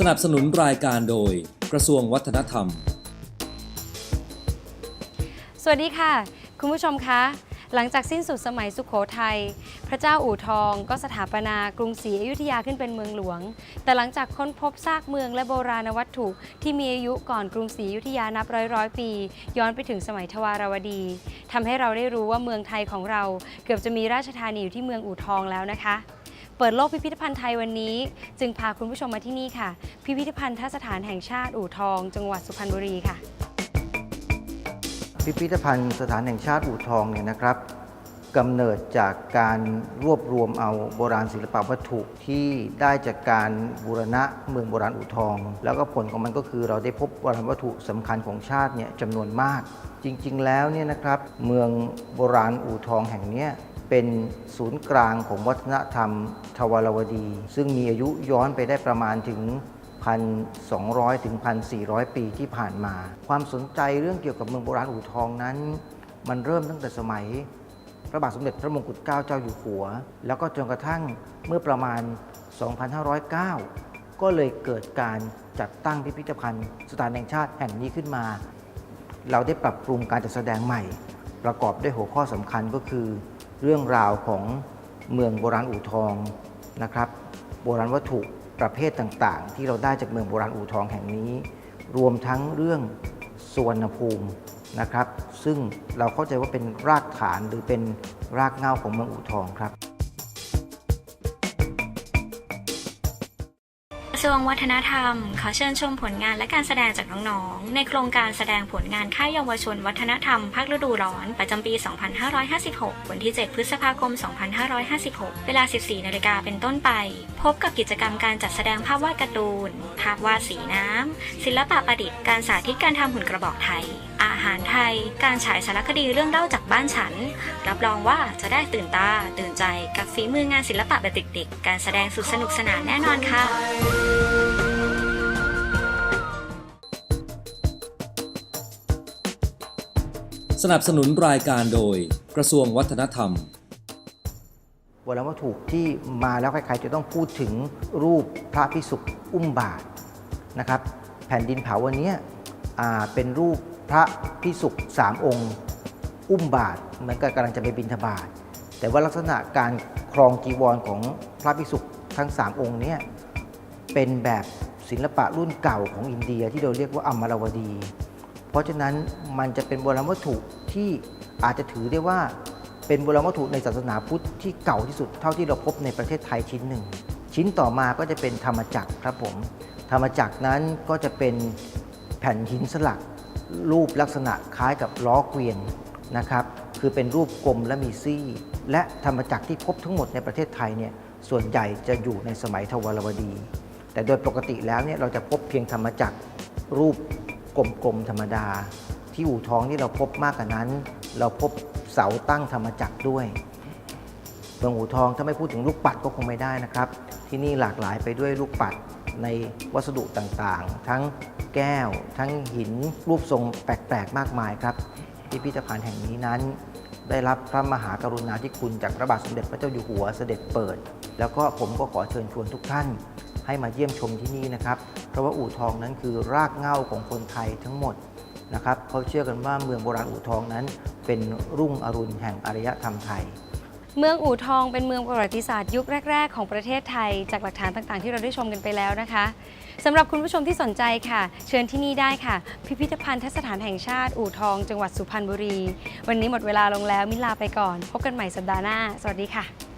สนับสนุนรายการโดย กระทรวงวัฒนธรรม สวัสดีค่ะ คุณผู้ชมคะ หลังจากสิ้นสุดสมัยสุขโขทัย พระเจ้าอู่ทองก็สถาปนากรุงศรีอยุธยาขึ้นเป็นเมืองหลวง แต่หลังจากค้นพบซากเมืองและโบราณวัตถุที่มีอายุก่อนกรุงศรีอยุธยานับร้อยร้อยปี ย้อนไปถึงสมัยทวารวดีทำให้เราได้รู้ว่าเมืองไทยของเรา เกือบจะมีราชธานีอยู่ที่เมืองอู่ทองแล้วนะคะ เปิดโลกพิพิธภัณฑ์ไทยวันนี้ จึงพาคุณผู้ชมมาที่นี่ค่ะ พิพิธภัณฑสถานแห่งชาติอู่ทอง จังหวัดสุพรรณบุรีค่ะ พิพิธภัณฑ์สถานแห่งชาติอู่ทองเนี่ยนะครับกำเนิดจากการรวบรวมเอาโบราณศิลปวัตถุที่ได้จากการบูรณะเมืองโบราณอู่ทอง แล้วก็ผลของมันก็คือเราได้พบโบราณวัตถุสำคัญของชาติเนี่ยจำนวนมาก จริง ๆ แล้วเนี่ยนะครับเมืองโบราณอู่ทองแห่งนี้ เป็นศูนย์กลางของวัฒนธรรมทวารวดี ซึ่งมีอายุย้อนไปได้ประมาณถึง 1,200 ถึง 1,400 ปีที่ผ่านมา ความสนใจเรื่องเกี่ยวกับเมืองโบราณอู่ทองนั้น มันเริ่มตั้งแต่สมัย พระบาทสมเด็จพระมงกุฎเกล้าเจ้าอยู่หัว แล้วก็จนกระทั่งเมื่อประมาณ 2,509 ก็เลยเกิดการจัดตั้งพิพิธภัณฑ์สถานแห่งชาติแห่งนี้ขึ้นมา เราได้ปรับปรุงการจัดแสดงใหม่ ประกอบด้วยหัวข้อสำคัญก็คือ เรื่องราวของเมืองโบราณอู่ทองนะครับ โบราณวัตถุประเภทต่างๆ ที่เราได้จากเมืองโบราณอู่ทองแห่งนี้ รวมทั้งเรื่องสวนภูมินะครับ ซึ่งเราเข้าใจว่าเป็นรากฐานหรือเป็นรากเหง้าของเมืองอู่ทองครับ กระทรวงวัฒนธรรม ขอเชิญชมผลงานและการแสดงจากน้องๆ ในโครงการแสดงผลงานค่ายเยาวชนวัฒนธรรมภาคฤดูร้อน ประจำปี 2556 วันที่ 7 พฤษภาคม 2556 เวลา 14 นาฬิกาเป็นต้นไป พบกับกิจกรรมการจัดแสดงภาพวาดการ์ตูน ภาพวาดสีน้ำ ศิลปะประดิษฐ์ การสาธิตการทำหุ่นกระบอกไทย อาหารไทย การฉายสารคดีเรื่องเล่าจากบ้านฉัน รับรองว่าจะได้ตื่นตาตื่นใจกับฝีมืองานศิลปะแบบเด็กๆ การแสดงสุดสนุกสนานแน่นอนค่ะ สนับสนุนรายการโดยกระทรวงวัฒนธรรมโบราณวัตถุที่มาแล้วใครๆจะต้องพูดถึงรูปพระพิสุกอุ้มบาทนะครับ แผ่นดินเผาวันนี้เป็นรูปพระพิสุกสามองค์ อุ้มบาทเหมือนกับกำลังจะไปบิณฑบาตแต่ว่าลักษณะการครองจีวรของพระพิสุกทั้งสามองค์นี้เป็นแบบศิลปะรุ่นเก่าของอินเดียที่เราเรียกว่าอัมมาราวดี เพราะฉะนั้นมันจะเป็นโบราณวัตถุที่อาจจะถือได้ว่าเป็นโบราณวัตถุในศาสนาพุทธที่เก่าที่สุดเท่าที่เราพบในประเทศไทยชิ้นหนึ่ง ชิ้นต่อมาก็จะเป็นธรรมจักรครับผม ธรรมจักรนั้นก็จะเป็นแผ่นหินสลัก รูปลักษณะคล้ายกับล้อเกวียนนะครับคือเป็นรูปกลมและมีซี่ และธรรมจักรที่พบทั้งหมดในประเทศไทยเนี่ยส่วนใหญ่จะอยู่ในสมัยทวารวดี แต่โดยปกติแล้วเนี่ยเราจะพบเพียงธรรมจักรรูป กลมๆธรรมดา ที่อู่ทองที่เราพบมากกว่านั้น เราพบเสาตั้งธรรมจักรด้วยเมืองอู่ทองถ้าไม่พูดถึงลูกปัดก็คงไม่ได้นะครับ ที่นี่หลากหลายไปด้วยลูกปัดในวัสดุต่างๆ ทั้งแก้ว ทั้งหินรูปทรงแปลกๆ มากมายครับ พิพิธภัณฑ์แห่งนี้นั้น ได้รับพระมหากรุณาธิคุณจากพระบาทสมเด็จพระเจ้าอยู่หัวเสด็จเปิด แล้วก็ผมก็ขอเชิญชวนทุกท่าน ให้มาเยี่ยมชมที่นี่นะครับ เพราะว่าอู่ทองนั้นคือรากเหง้าของคนไทยทั้งหมดนะครับเขาเชื่อกันว่าเมืองโบราณอู่ทองนั้น เป็นรุ่งอรุณแห่งอารยธรรมไทย เมืองอู่ทองเป็นเมืองประวัติศาสตร์ยุคแรก ๆ ของประเทศไทย จากหลักฐานต่างๆ ที่เราได้ชมกันไปแล้วนะคะสำหรับคุณผู้ชมที่สนใจค่ะ เชิญที่นี่ได้ค่ะ พิพิธภัณฑสถานแห่งชาติอู่ทอง จังหวัดสุพรรณบุรี วันนี้หมดเวลาลงแล้วมิลาไปก่อน พบกันใหม่สัปดาห์หน้า สวัสดีค่ะ